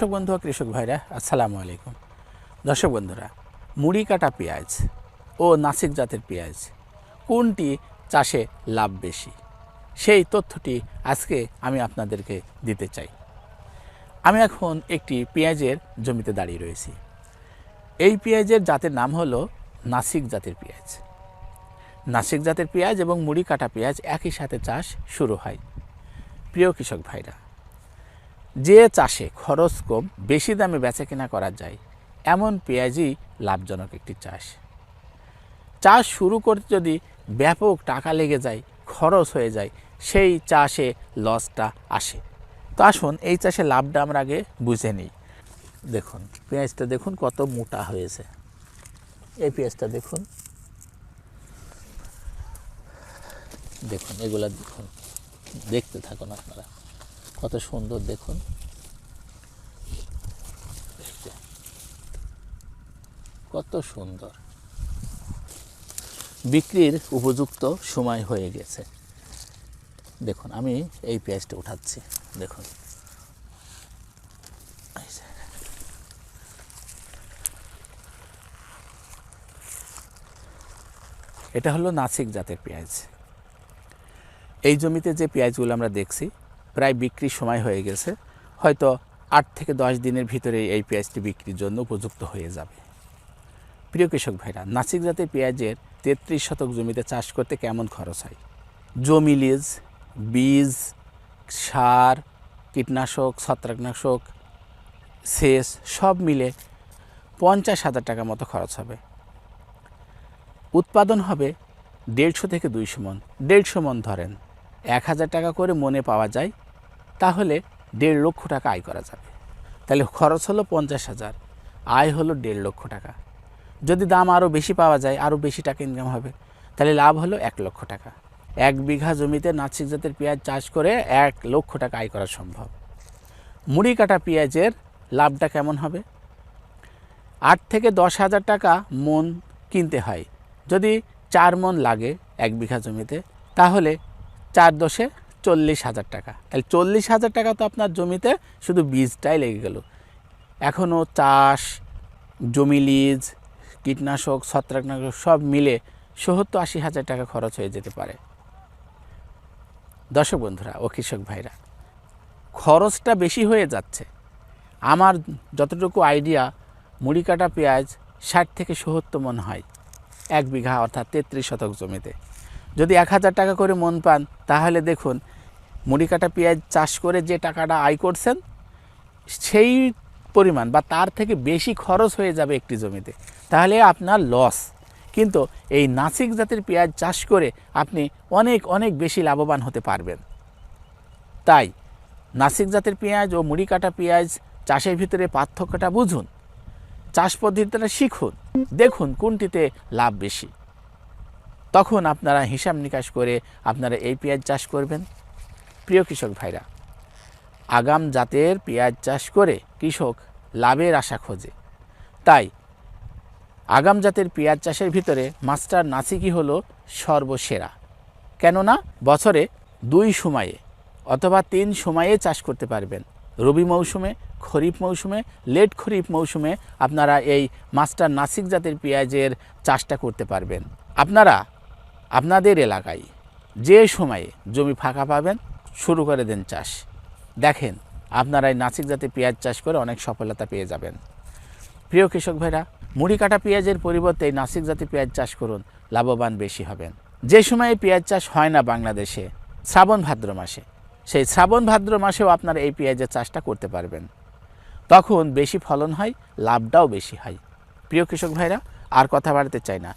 দর্শক বন্ধু কৃষক ভাইরা, আসসালামু আলাইকুম। দর্শক বন্ধুরা, মুড়ি কাটা পেঁয়াজ ও নাসিক জাতের পেঁয়াজ কোনটি চাষে লাভ বেশি? সেই তথ্যটি আজকে আমি আপনাদেরকে দিতে চাই। আমি এখন একটি পেঁয়াজের জমিতে দাঁড়িয়ে রয়েছি। এই পেঁয়াজের জাতের নাম হলো নাসিক জাতের পেঁয়াজ। নাসিক জাতের পেঁয়াজ এবং মুড়ি কাটা পেঁয়াজ একই সাথে চাষ শুরু হয়। প্রিয় কৃষক ভাইরা যে চাষে খরচ কম, বেশি দামে বেচা কেনা করা যায়, এমন পেঁয়াজই লাভজনক একটি চাষ। চাষ শুরু করতে যদি ব্যাপক টাকা লেগে যায়, খরচ হয়ে যায়, সেই চাষে লসটা আসে। তো আসুন, এই চাষে লাভটা আমরা আগে বুঝে নিই। দেখুন, পেঁয়াজটা দেখুন কত মোটা হয়েছে। এই পেঁয়াজটা দেখুন। দেখুন, এগুলা দেখুন। দেখতে থাকুন আপনারা। কত সুন্দর দেখুন। কত সুন্দর। বিক্রির উপযুক্ত সময় হয়ে গেছে। দেখুন, আমি এই পেঁয়াজটা উঠাচ্ছি। দেখুন। এটা হলো নাসিক জাতের পেঁয়াজ। এই জমিতে যে পেঁয়াজগুলো আমরা দেখছি প্রায় বিক্রির সময় হয়ে গেছে। হয়তো আট থেকে দশ দিনের ভিতরে এই পেঁয়াজটি বিক্রির জন্য উপযুক্ত হয়ে যাবে। প্রিয় কৃষক ভাইরা, নাসিক জাতের পেঁয়াজের তেত্রিশ শতক জমিতে চাষ করতে কেমন খরচ হয়? জমি লিজ, বীজ, সার, কীটনাশক, ছত্রাকনাশক, সেচ, সব মিলে পঞ্চাশ হাজার টাকা মতো খরচ হবে। উৎপাদন হবে দেড়শো থেকে দুইশো মন। দেড়শো মন ধরেন। এক হাজার টাকা করে মনে পাওয়া যায়, তাহলে দেড় লক্ষ টাকা আয় করা যাবে। তাহলে খরচ হলো পঞ্চাশ হাজার, আয় হলো দেড় লক্ষ টাকা। যদি দাম আরও বেশি পাওয়া যায়, আরও বেশি টাকা ইনকাম হবে, তাহলে লাভ হলো এক লক্ষ টাকা। এক বিঘা জমিতে নাসিক জাতের পেঁয়াজ চাষ করে এক লক্ষ টাকা আয় করা সম্ভব। মুড়ি কাটা পেঁয়াজের লাভটা কেমন হবে? আট থেকে দশ হাজার টাকা মন কিনতে হয়। যদি চার মন লাগে এক বিঘা জমিতে, তাহলে চার দশে চল্লিশ হাজার টাকা। তাহলে চল্লিশ হাজার টাকা তো আপনার জমিতে শুধু বীজটাই লেগে গেল। এখনও চাষ, জমি লিজ, কীটনাশক, ছত্রাকনাশক সব মিলে সত্তর আশি হাজার টাকা খরচ হয়ে যেতে পারে। দর্শক বন্ধুরা ও কৃষক ভাইরা, খরচটা বেশি হয়ে যাচ্ছে। আমার যতটুকু আইডিয়া মুড়ি কাটা পেঁয়াজ ষাট থেকে সত্তর মন হয়, এক বিঘা অর্থাৎ তেত্রিশ শতক জমিতে। যদি এক হাজার টাকা করে মন পান, তাহলে দেখুন, মুড়ি কাটা পেঁয়াজ চাষ করে যে টাকাটা আয় করছেন, সেই পরিমাণ বা তার থেকে বেশি খরচ হয়ে যাবে একটি জমিতে। তাহলে আপনার লস কিন্তু এই নাসিক জাতের পেঁয়াজ চাষ করে আপনি অনেক অনেক বেশি লাভবান হতে পারবেন। তাই নাসিক জাতের পেঁয়াজ ও মুড়ি কাটা পেঁয়াজ চাষের ভিতরে পার্থক্যটা বুঝুন, চাষ পদ্ধতিটা শিখুন, দেখুন কোনটিতে লাভ বেশি। তখন আপনারা হিসাব নিকাশ করে আপনারা এই পেঁয়াজ চাষ করবেন। প্রিয় কৃষক ভাইরা, আগাম জাতের পেঁয়াজ চাষ করে কৃষক লাভের আশা খোঁজে। তাই আগাম জাতের পেঁয়াজ চাষের ভিতরে মাস্টার নাসিকই হলো সর্বসেরা। কেননা বছরে দুই সময়ে অথবা তিন সময়ে চাষ করতে পারবেন। রবি মৌসুমে, খরিফ মৌসুমে, লেট খরিফ মৌসুমে আপনারা এই মাস্টার নাসিক জাতের পেঁয়াজের চাষটা করতে পারবেন। আপনারা আপনাদের এলাকায় যে সময়ে জমি ফাঁকা পাবেন, শুরু করে দেন চাষ। দেখেন, আপনারা এই নাসিক জাতের পেঁয়াজ চাষ করে অনেক সফলতা পেয়ে যাবেন। প্রিয় কৃষক ভাইরা, মুড়ি কাটা পেঁয়াজের পরিবর্তে এই নাসিক জাতের পেঁয়াজ চাষ করুন, লাভবান বেশি হবেন। যে সময়ে পেঁয়াজ চাষ হয় না বাংলাদেশে, শ্রাবণ ভাদ্র মাসে, সেই শ্রাবণ ভাদ্র মাসেও আপনারা এই পেঁয়াজের চাষটা করতে পারবেন। তখন বেশি ফলন হয়, লাভটাও বেশি হয়। প্রিয় কৃষক ভাইরা, আর কথা বাড়াতে চাই না।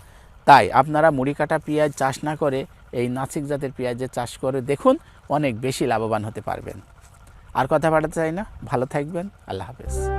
তাই আপনারা মুড়ি কাটা পেঁয়াজ চাষ না করে এই নাসিক জাতের পেঁয়াজের চাষ করে দেখুন অনেক বেশি লাভবান হতে পারবেন। আর কথা বাড়াতে চাই না, ভালো থাকবেন, আল্লাহ হাফেজ।